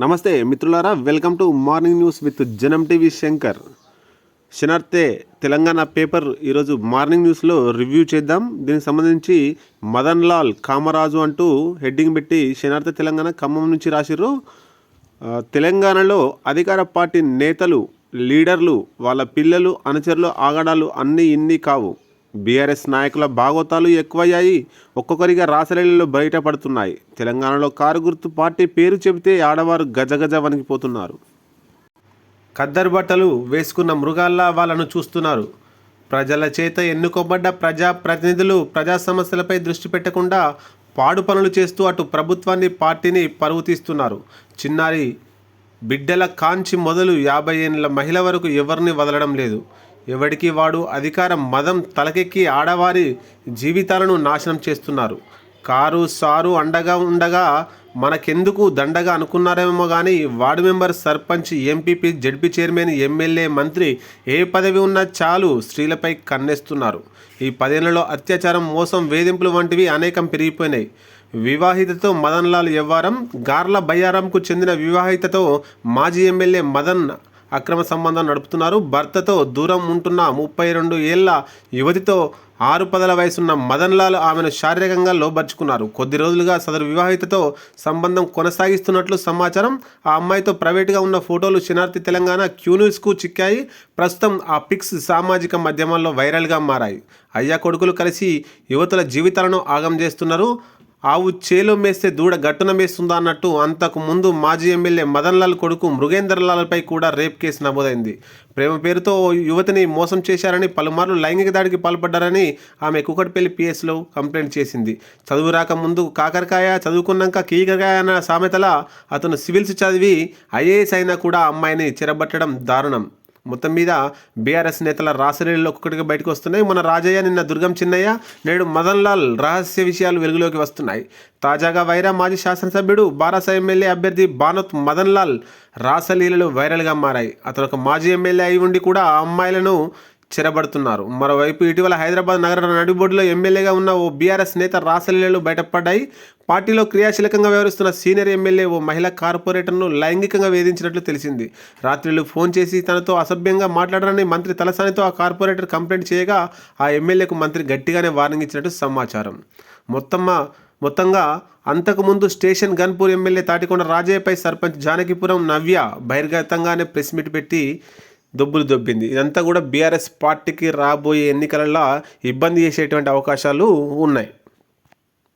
నమస్తే మిత్రులారా welcome to morning news with Janam TV Shankar. శనార్థే Telangana paper ఈరోజు మార్నింగ్ న్యూస్లో రివ్యూ చేద్దాం. దీనికి సంబంధించి మదన్ లాల్ కామరాజు అంటూ హెడ్డింగ్ పెట్టి శనార్థ తెలంగాణ ఖమ్మం నుంచి రాసిర్రు. తెలంగాణలో అధికార పార్టీ నేతలు లీడర్లు వాళ్ళ పిల్లలు అనుచరులు ఆగడాలు అన్నీ ఇన్ని కావు. బీఆర్ఎస్ నాయకుల భాగోతాలు ఎక్కువయ్యాయి. ఒక్కొక్కరిగా రాసలీలలో బయటపడుతున్నాయి. తెలంగాణలో కారు గుర్తు పార్టీ పేరు చెబితే ఆడవారు గజగజ వణికిపోతున్నారు. ఖద్దరు బట్టలు వేసుకున్న మృగాల్లా వాళ్ళను చూస్తున్నారు. ప్రజల చేత ఎన్నుకోబడ్డ ప్రజా ప్రతినిధులు ప్రజా సమస్యలపై దృష్టి పెట్టకుండా పాడు పనులు చేస్తూ అటు ప్రభుత్వాన్ని పార్టీని పరువు తీస్తున్నారు. చిన్నారి బిడ్డల కాంచి మొదలు యాభై ఏళ్ళ మహిళ వరకు ఎవరిని వదలడం లేదు. ఎవడికి వాడు అధికారం మదం తలకెక్కి ఆడవారి జీవితాలను నాశనం చేస్తున్నారు. కారు సారు అండగా ఉండగా మనకెందుకు దండగా అనుకున్నారేమో కానీ ward member sarpanch MPP ZP chairman MLA మంత్రి ఏ పదవి ఉన్నా చాలు స్త్రీలపై కన్నేస్తున్నారు. ఈ పదేళ్ళలో అత్యాచారం మోసం వేధింపులు వంటివి అనేకం పెరిగిపోయినాయి. వివాహితతో మదన్ లాల్ యవ్వారం గార్ల బయ్యారంకు చెందిన వివాహితతో మాజీ ఎమ్మెల్యే మదన్ అక్రమ సంబంధం నడుపుతున్నారు. భర్తతో దూరం ఉంటున్న ముప్పై రెండు ఏళ్ళ యువతితో ఆరు పదల వయసున్న మదన్ లాల్ ఆమెను శారీరకంగా లోబర్చుకున్నారు. కొద్ది రోజులుగా సదరు వివాహితతో సంబంధం కొనసాగిస్తున్నట్లు సమాచారం. ఆ అమ్మాయితో ప్రైవేట్గా ఉన్న ఫోటోలు శనార్థి తెలంగాణ క్యూన్యూస్కు చిక్కాయి. ప్రస్తుతం ఆ పిక్స్ సామాజిక మాధ్యమాల్లో వైరల్గా మారాయి. అయ్యా కొడుకులు కలిసి యువతుల జీవితాలను ఆగం చేస్తున్నారు. ఆవు చేలో మేస్తే దూడ గట్టున మేస్తుందా అన్నట్టు అంతకు ముందు మాజీ ఎమ్మెల్యే మదన్లాల్ కొడుకు మృగేంద్రలాల్పై కూడా రేప్ కేసు నమోదైంది. ప్రేమ పేరుతో యువతిని మోసం చేశారని పలుమార్లు లైంగిక దాడికి పాల్పడ్డారని ఆమె కుకట్పల్లి పిఎస్లో కంప్లైంట్ చేసింది. చదువు రాకముందు కాకరకాయ చదువుకున్నాక కీకరకాయ అన్న సామెతల అతను సివిల్స్ చదివి ఐఏఎస్ అయినా కూడా అమ్మాయిని చెరబట్టడం దారుణం. మొత్తం మీద బీఆర్ఎస్ నేతల రాసలీలలో ఒక్కొక్కటిగా బయటకు వస్తున్నాయి. మన రాజయ్య నిన్న దుర్గం చిన్నయ్య నేడు మదన్ లాల్ రహస్య విషయాలు వెలుగులోకి వస్తున్నాయి. తాజాగా వైరా మాజీ శాసనసభ్యుడు బారాస ఎమ్మెల్యే అభ్యర్థి బానోత్ మదన్ లాల్ రాసలీలలు వైరల్గా మారాయి. అతను ఒక మాజీ ఎమ్మెల్యే అయి ఉండి కూడా ఆ అమ్మాయిలను చెరబడుతున్నారు. మరోవైపు ఇటీవల హైదరాబాద్ నగర నడిబొడ్డులో ఎమ్మెల్యేగా ఉన్న ఓ బీఆర్ఎస్ నేత రాసలీలలు బయటపడ్డాయి. పార్టీలో క్రియాశీలకంగా వ్యవహరిస్తున్న సీనియర్ ఎమ్మెల్యే ఓ మహిళా కార్పొరేటర్ను లైంగికంగా వేధించినట్లు తెలిసింది. రాత్రిళ్ళు ఫోన్ చేసి తనతో అసభ్యంగా మాట్లాడారని మంత్రి తలసానితో ఆ కార్పొరేటర్ కంప్లైంట్ చేయగా ఆ ఎమ్మెల్యేకు మంత్రి గట్టిగానే వార్నింగ్ ఇచ్చినట్టు సమాచారం. మొత్తమ్మ మొత్తంగా అంతకుముందు స్టేషన్ గన్పూర్ ఎమ్మెల్యే తాటికొండ రాజయ్యపై సర్పంచ్ జానకిపురం నవ్య బహిర్గతంగానే ప్రెస్ మీట్ పెట్టి దొబ్బులు దొబ్బింది. ఇదంతా కూడా బీఆర్ఎస్ పార్టీకి రాబోయే ఎన్నికలలో ఇబ్బంది చేసేటువంటి అవకాశాలు ఉన్నాయి.